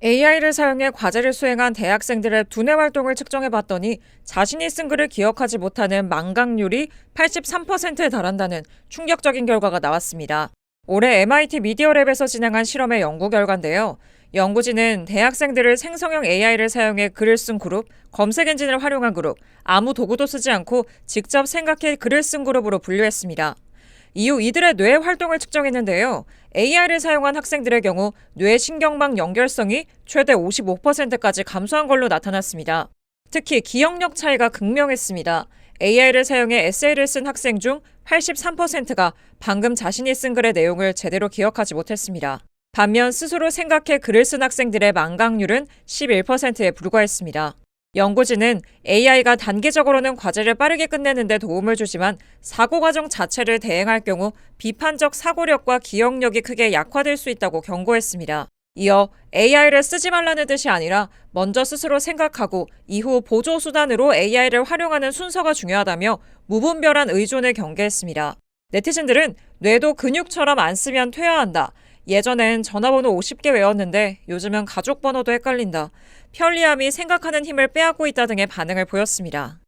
AI를 사용해 과제를 수행한 대학생들의 두뇌 활동을 측정해 봤더니 자신이 쓴 글을 기억하지 못하는 망각률이 83%에 달한다는 충격적인 결과가 나왔습니다. 올해 MIT 미디어랩에서 진행한 실험의 연구 결과인데요. 연구진은 대학생들을 생성형 AI를 사용해 글을 쓴 그룹, 검색 엔진을 활용한 그룹, 아무 도구도 쓰지 않고 직접 생각해 글을 쓴 그룹으로 분류했습니다. 이후 이들의 뇌 활동을 측정했는데요. AI를 사용한 학생들의 경우 뇌 신경망 연결성이 최대 55%까지 감소한 걸로 나타났습니다. 특히 기억력 차이가 극명했습니다. AI를 사용해 에세이를 쓴 학생 중 83%가 방금 자신이 쓴 글의 내용을 제대로 기억하지 못했습니다. 반면 스스로 생각해 글을 쓴 학생들의 망각률은 11%에 불과했습니다. 연구진은 AI가 단기적으로는 과제를 빠르게 끝내는 데 도움을 주지만 사고 과정 자체를 대행할 경우 비판적 사고력과 기억력이 크게 약화될 수 있다고 경고했습니다. 이어 AI를 쓰지 말라는 뜻이 아니라 먼저 스스로 생각하고 이후 보조 수단으로 AI를 활용하는 순서가 중요하다며 무분별한 의존을 경계했습니다. 네티즌들은 뇌도 근육처럼 안 쓰면 퇴화한다. 예전엔 전화번호 50개 외웠는데 요즘은 가족 번호도 헷갈린다. 편리함이 생각하는 힘을 빼앗고 있다 등의 반응을 보였습니다.